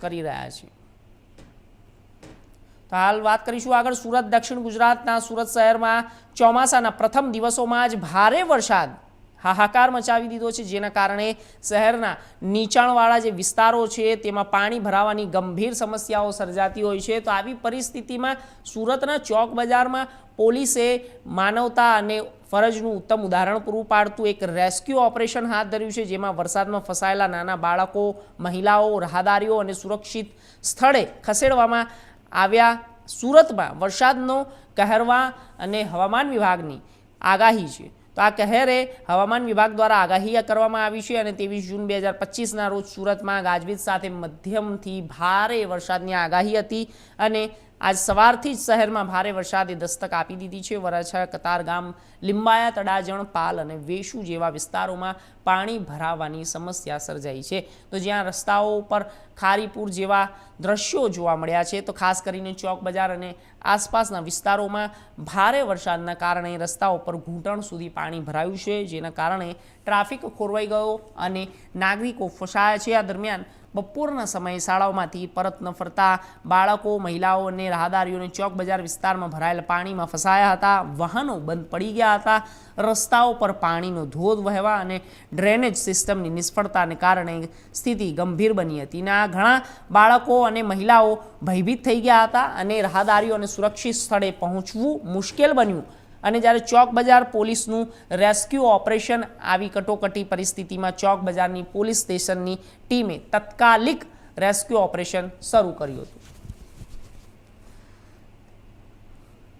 કરી રહ્યા છે. તો હાલ વાત કરીશું આગળ સુરત, દક્ષિણ ગુજરાતના સુરત શહેરમાં ચોમાસાના પ્રથમ દિવસોમાં જ ભારે વરસાદ હાહાકાર મચાવી દીધો છે, જેના કારણે શહેરના નીચાણવાળા જે વિસ્તારો છે, તેમાં પાણી ભરાવાની ગંભીર સમસ્યાઓ સર્જાતી હોય છે. તો આવી પરિસ્થિતિમાં સુરતના ચોક બજારમાં પોલીસે માનવતા અને ફરજનું ઉત્તમ ઉદાહરણ પૂરું પાડતું એક રેસ્ક્યુ ઓપરેશન હાથ ધર્યું છે, જેમાં વરસાદમાં ફસાયેલા નાના બાળકો, મહિલાઓ, રાહદારીઓ અને સુરક્ષિત સ્થળે ખસેડવામાં આવ્યા. સુરતમાં વરસાદનો કહેરવા અને હવામાન વિભાગની આગાહી છે. આ કહેરે હવામાન વિભાગ દ્વારા આગાહી કરવામાં આવી છે અને ત્રેવીસ જૂન બે હજાર પચીસના રોજ સુરતમાં ગાજવીજ સાથે મધ્યમથી ભારે વરસાદની આગાહી હતી અને આજ સવારથી જ શહેરમાં ભારે વરસાદે દસ્તક આપી દીધી છે. વરાછા કતારગામ લીંબાયા તડાજણ પાલ અને વેશુ જેવા વિસ્તારોમાં પાણી ભરાવાની સમસ્યા સર્જાઈ છે. તો જ્યાં રસ્તાઓ ઉપર ખારીપુર જેવા દ્રશ્યો જોવા મળ્યા છે, તો ખાસ કરીને ચોક બજાર અને આસપાસના વિસ્તારોમાં ભારે વરસાદના કારણે રસ્તાઓ પર ઘૂંટણ સુધી પાણી ભરાયું છે, જેના કારણે ટ્રાફિક ખોરવાઈ ગયો અને નાગરિકો ફસાયા છે. આ દરમિયાન બપોરના સમયે શાળાઓમાંથી પરત ન ફરતા બાળકો, મહિલાઓ અને રાહદારીઓને ચોક બજાર વિસ્તારમાં ભરાયેલા પાણીમાં ફસાયા હતા. વાહનો બંધ પડી ગયા હતા. રસ્તાઓ પર પાણીનો ધોધ વહેવા અને ડ્રેનેજ સિસ્ટમની નિષ્ફળતાને કારણે સ્થિતિ ગંભીર બની હતી. અને આ ઘણા બાળકો અને મહિલાઓ ભયભીત થઈ ગયા હતા અને રાહદારીઓને સુરક્ષિત સ્થળે પહોંચવું મુશ્કેલ બન્યું. અને જ્યારે ચોક બજાર પોલીસનું રેસ્ક્યુ ઓપરેશન આવી કટોકટી પરિસ્થિતિમાં ચોક બજારની પોલીસ સ્ટેશનની ટીમે તત્કાલિક રેસ્ક્યુ ઓપરેશન શરૂ કર્યું હતું.